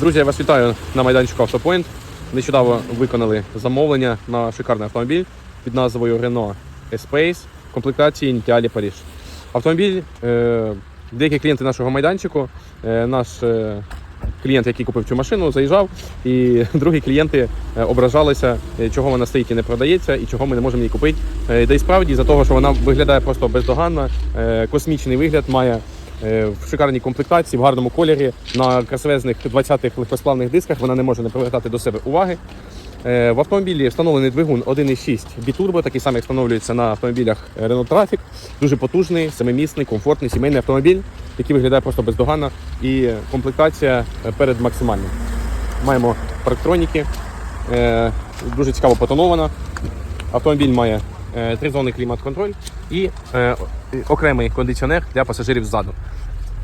Друзі, я вас вітаю на майданчику Автопоінт. Нещодавно виконали замовлення на шикарний автомобіль під назвою Renault Espace в комплектації Initiale Paris. Автомобіль, е, деякі клієнти нашого майданчику, е, наш е, клієнт, який купив цю машину, заїжджав, і другі клієнти ображалися, чого вона стоїть і не продається, і чого ми не можемо її купити. Та й справді, за того, що вона виглядає просто бездоганно, космічний вигляд має. Е, в шикарній комплектації, в гарному кольорі, на красивезних 20-х легкосплавних дисках. Вона не може не привертати до себе уваги. Е, В автомобілі встановлений двигун 1.6 бітурбо, такий самий встановлюється на автомобілях Renault Trafic. Дуже потужний, семимісний, комфортний сімейний автомобіль, який виглядає просто бездоганно. І комплектація е, перед максимальним. Маємо парктроніки, дуже цікаво потонована. Автомобіль має е, тризонний клімат-контроль і е, окремий кондиціонер для пасажирів ззаду.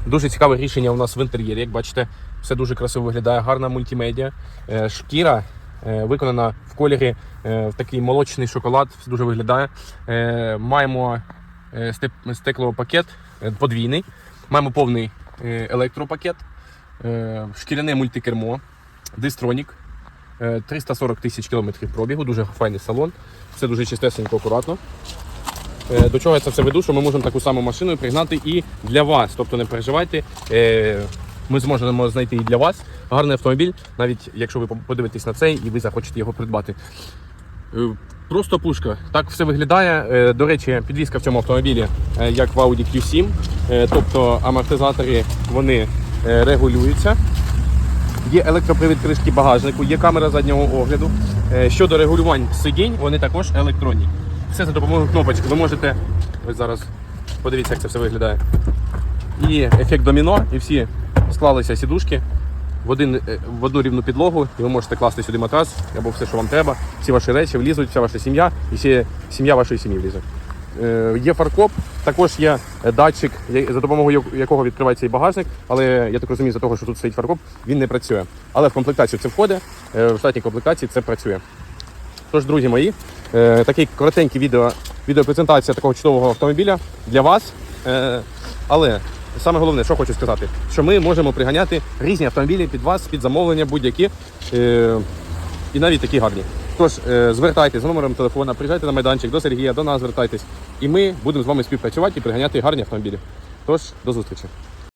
Дуже цікаве рішення у нас в інтер'єрі. Як бачите, все дуже красиво виглядає, гарна мультимедіа. Е, Шкіра виконана в кольорі в такий молочний шоколад, все дуже виглядає. Маємо стеклопакет подвійний, маємо повний електропакет, шкіряне мультикермо, дистронік. Е, 340 тисяч кілометрів пробігу, дуже файний салон, все дуже чистесенько, акуратно. Е, До чого я це все веду, що ми можемо таку саму машину пригнати і для вас. Тобто не переживайте, е, ми зможемо знайти і для вас гарний автомобіль, навіть якщо ви подивитесь на цей і ви захочете його придбати. Е, Просто пушка. Так все виглядає. Е, До речі, підвізка в цьому автомобілі, е, як в Audi Q7, Е, тобто амортизатори вони е, регулюються. Є електропривід кришки багажнику, є камера заднього огляду. Е, Щодо регулювань сидінь, вони також електронні. Все за допомогою кнопочки. Ви можете ось зараз подивіться, як це все виглядає. І ефект доміно, і всі склалися сідушки в, один, е, в одну рівну підлогу, і ви можете класти сюди матрас або все, що вам треба. Всі ваші речі влізуть, вся ваша сім'я і ще сім'я вашої сім'ї влізе. Е, Є фаркоп, також є датчик, за допомогою якого відкривається і багажник, але я так розумію, за того, що тут стоїть фаркоп, він не працює. Але в комплектацію це входить, е, в штатній комплектації це працює. Тож, друзі мої, е, такий коротенький відео, відеопрезентація такого чудового автомобіля для вас. Але саме головне, що хочу сказати, що ми можемо приганяти різні автомобілі під вас, під замовлення будь-які. І навіть такі гарні. Тож звертайтесь звертайтеся за номером телефона, приїжджайте на майданчик до Сергія, до нас звертайтесь, і ми будемо з вами співпрацювати і приганяти гарні автомобілі. Тож до зустрічі.